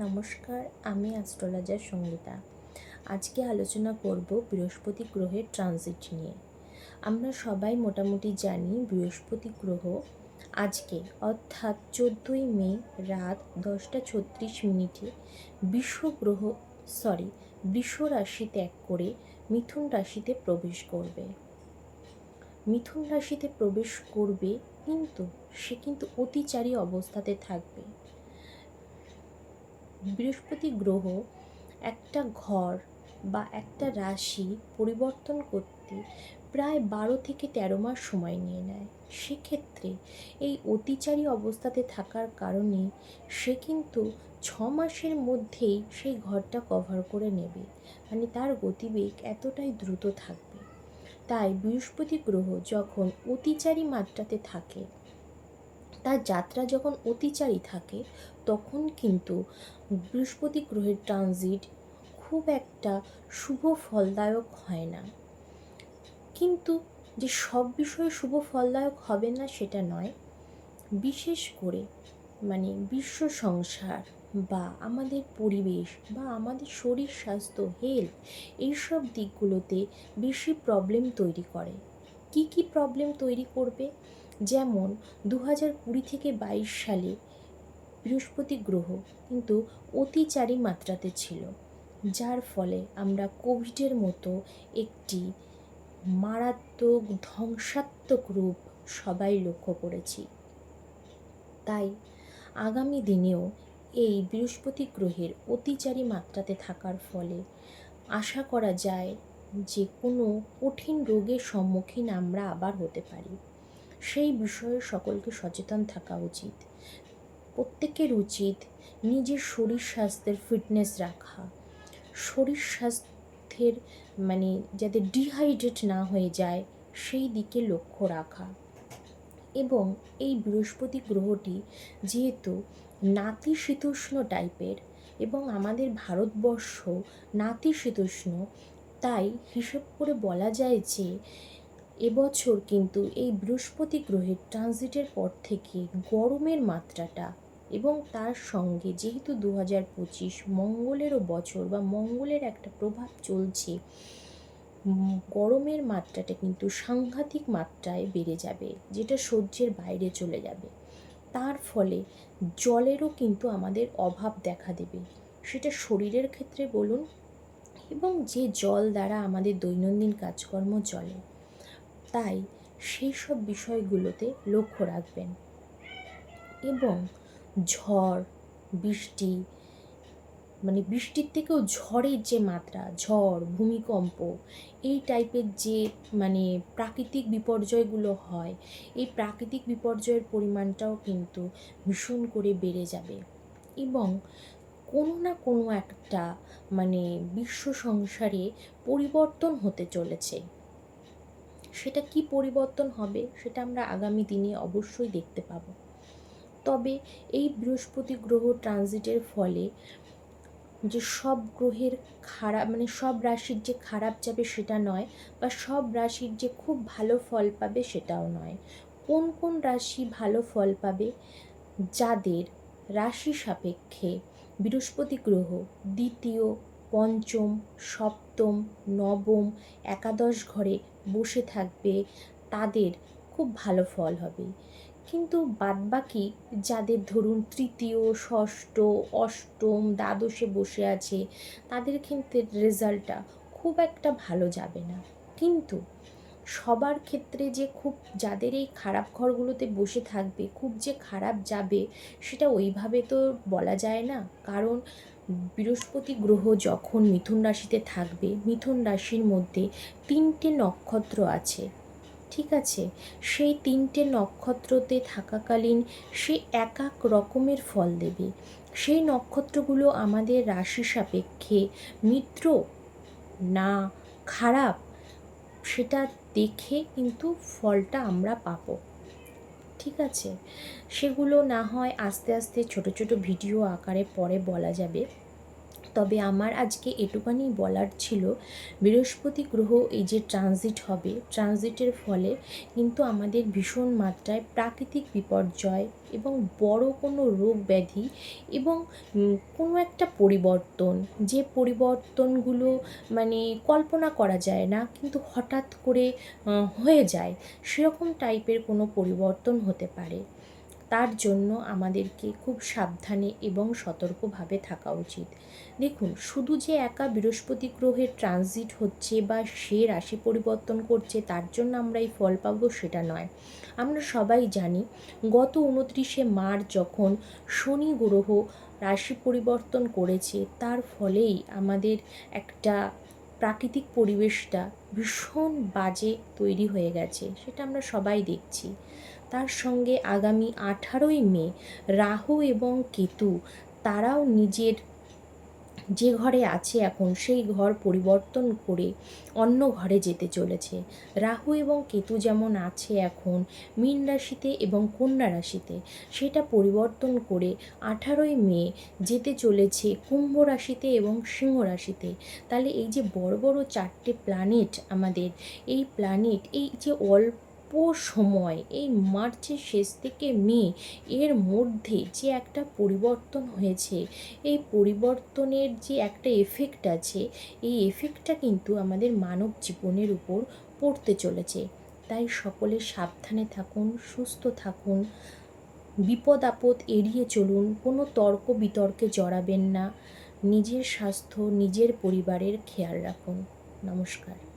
নমস্কার, আমি অ্যাস্ট্রোলজার সঙ্গীতা। আজকে আলোচনা করব বৃহস্পতি গ্রহের ট্রানজিট নিয়ে। আমরা সবাই মোটামুটি জানি বৃহস্পতি গ্রহ আজকে, অর্থাৎ চোদ্দোই মে রাত দশটা ছত্রিশ মিনিটে বিশ্ব গ্রহ সরি বৃষ রাশি ত্যাগ করে মিথুন রাশিতে প্রবেশ করবে। মিথুন রাশিতে প্রবেশ করবে কিন্তু সে কিন্তু অতিচারী অবস্থাতে থাকবে। বৃহস্পতি গ্রহ একটা ঘর বা একটা রাশি পরিবর্তন করতে প্রায় বারো থেকে তেরো মাস সময় নিয়ে নেয়। সেক্ষেত্রে এই অতিচারী অবস্থাতে থাকার কারণে সে কিন্তু ছ মাসের মধ্যেই সেই ঘরটা কভার করে নেবে। মানে তার গতিবেগ এতটাই দ্রুত থাকবে। তাই বৃহস্পতি গ্রহ যখন অতিচারী মাত্রাতে থাকে তার যাত্রা যখন অতিচারী থাকে, তখন কিন্তু বৃহস্পতি গ্রহের ট্রানজিট খুব একটা শুভ ফলদায়ক হয় না। কিন্তু যে সব বিষয়ে শুভ ফলদায়ক হবে না সেটা নয়। বিশেষ করে মানে বিশ্ব সংসার বা আমাদের পরিবেশ বা আমাদের শরীর স্বাস্থ্য হেলথ এইসব দিকগুলোতে বেশি প্রবলেম তৈরি করে। কি কি প্রবলেম তৈরি করবে? যেমন দু হাজার কুড়ি থেকে বাইশ সালে বৃহস্পতি গ্রহ কিন্তু অতিচারী মাত্রাতে ছিল, যার ফলে আমরা কোভিডের মতো একটি মারাত্মক ধ্বংসাত্মক রূপ সবাই লক্ষ্য করেছি। তাই আগামী দিনেও এই বৃহস্পতি গ্রহের অতিচারী মাত্রাতে থাকার ফলে আশা করা যায় যে কোনো কঠিন রোগের সম্মুখীন আমরা আবার হতে পারি। সেই বিষয়ে সকলকে সচেতন থাকা উচিত। প্রত্যেকের উচিত নিজের শরীর স্বাস্থ্যের ফিটনেস রাখা। শরীর স্বাস্থ্যের মানে যাতে ডিহাইড্রেট না হয়ে যায়, সেই দিকে লক্ষ্য রাখা। এবং এই বৃহস্পতি গ্রহটি যেহেতু নাতিশীতোষ্ণ টাইপের এবং আমাদের ভারতবর্ষ নাতিশীতোষ্ণ, তাই হিসেব করে বলা যায় যে এবছর কিন্তু এই বৃহস্পতি গ্রহের ট্রানজিটের পর থেকে গরমের মাত্রাটা এবং তার সঙ্গে যেহেতু দু হাজার পঁচিশ মঙ্গলেরও বছর বা মঙ্গলের একটা প্রভাব চলছে গরমের মাত্রাটা কিন্তু সাংঘাতিক মাত্রায় বেড়ে যাবে, যেটা সহ্যের বাইরে চলে যাবে। তার ফলে জলেরও কিন্তু আমাদের অভাব দেখা দেবে, সেটা শরীরের ক্ষেত্রে বলুন, এবং যে জল দ্বারা আমাদের দৈনন্দিন কাজকর্ম চলে তাই সেই সব বিষয়গুলোতে লক্ষ্য রাখবেন। এবং ঝড়, বৃষ্টি মানে বৃষ্টির থেকেও ঝড়ের যে মাত্রা, ঝড়, ভূমিকম্প, এই টাইপের যে মানে প্রাকৃতিক বিপর্যয়গুলো হয়, এই প্রাকৃতিক বিপর্যয়ের পরিমাণটাও কিন্তু ভীষণ করে বেড়ে যাবে। এবং কোনো না কোনো একটা মানে বিশ্ব সংসারে পরিবর্তন হতে চলেছে। সেটা কি পরিবর্তন হবে সেটা আমরা আগামী দিনে অবশ্যই দেখতে পাব। তবে এই বৃহস্পতি গ্রহ ট্রানজিটের ফলে যে সব গ্রহের খারাপ মানে সব রাশির যে খারাপ যাবে সেটা নয় বা সব রাশির যে খুব ভালো ফল পাবে সেটাও নয়। কোন কোন রাশি ভালো ফল পাবে? যাদের রাশি সাপেক্ষে বৃহস্পতি গ্রহ দ্বিতীয়, পঞ্চম, সপ্তম, নবম, একাদশ ঘরে বসে থাকবে, তাদের খুব ভালো ফল হবে। কিন্তু বাদবাকি যাদের ধরুন তৃতীয়, ষষ্ঠ, অষ্টম, দ্বাদশে বসে আছে, তাদের ক্ষেত্রে রেজাল্টটা খুব একটা ভালো যাবে না। কিন্তু সবার ক্ষেত্রে যে খুব যাদের এই খারাপ ঘরগুলোতে বসে থাকবে, খুব যে খারাপ যাবে, সেটা ওইভাবে তো বলা যায় না। কারণ বৃহস্পতি গ্রহ যখন মিথুন রাশিতে থাকবে, মিথুন রাশির মধ্যে তিনটে নক্ষত্র আছে, ঠিক আছে? সেই তিনটে নক্ষত্রতে থাকাকালীন সে এক এক রকমের ফল দেবে। সেই নক্ষত্রগুলো আমাদের রাশি সাপেক্ষে মিত্র না খারাপ, সেটা দেখে কিন্তু ফলটা আমরা পাবো। ঠিক আছে? সেগুলো না হয় আস্তে আস্তে ছোট ছোট ভিডিও আকারে পরে বলা যাবে। তবে আমার আজকে এটুকানি বলার ছিল, বৃহস্পতি গ্রহ এই যে ট্রানজিট হবে ট্রানজিটের ফলে কিন্তু আমাদের ভীষণ মাত্রায় প্রাকৃতিক বিপর্যয় এবং বড় কোনো রোগ ব্যাধি এবং কোনো একটা পরিবর্তন, যে পরিবর্তনগুলো মানে কল্পনা করা যায় না কিন্তু হঠাৎ করে হয়ে যায়, সেরকম টাইপের কোনো পরিবর্তন হতে পারে। তার জন্য আমাদেরকে খুব সাবধানে এবং সতর্কভাবে থাকা উচিত। দেখুন, শুধু যে একা বৃহস্পতি গ্রহের ট্রানজিট হচ্ছে বা সে রাশি পরিবর্তন করছে, তার জন্য আমরা এই ফল পাবো সেটা নয়। আমরা সবাই জানি, গত উনত্রিশে মার্চ যখন শনি গ্রহ রাশি পরিবর্তন করেছে, তার ফলেই আমাদের একটা প্রাকৃতিক পরিবেশটা ভীষণ বাজে তৈরি হয়ে গেছে, সেটা আমরা সবাই দেখছি। তার সঙ্গে আগামী আঠারোই মে রাহু এবং কেতু, তারাও নিজের যে ঘরে আছে এখন, সেই ঘর পরিবর্তন করে অন্য ঘরে যেতে চলেছে। রাহু এবং কেতু যেমন আছে এখন, মীন রাশিতে এবং কন্যা রাশিতে, সেটা পরিবর্তন করে আঠারোই মে যেতে চলেছে কুম্ভ রাশিতে এবং সিংহ রাশিতে। তাহলে এই যে বড় বড় চারটে প্ল্যানেট আমাদের, এই প্ল্যানেট এই যে অল্প সময়, এই মার্চের শেষ থেকে মে এর মধ্যে যে একটা পরিবর্তন হয়েছে, এই পরিবর্তনের যে একটা এফেক্ট আছে, এই এফেক্টটা কিন্তু আমাদের মানব জীবনের উপর পড়তে চলেছে। তাই সকলে সাবধানে থাকুন, সুস্থ থাকুন, বিপদ আপদ এড়িয়ে চলুন, কোনো তর্ক বিতর্কে জড়াবেন না, নিজের স্বাস্থ্য, নিজের পরিবারের খেয়াল রাখুন। নমস্কার।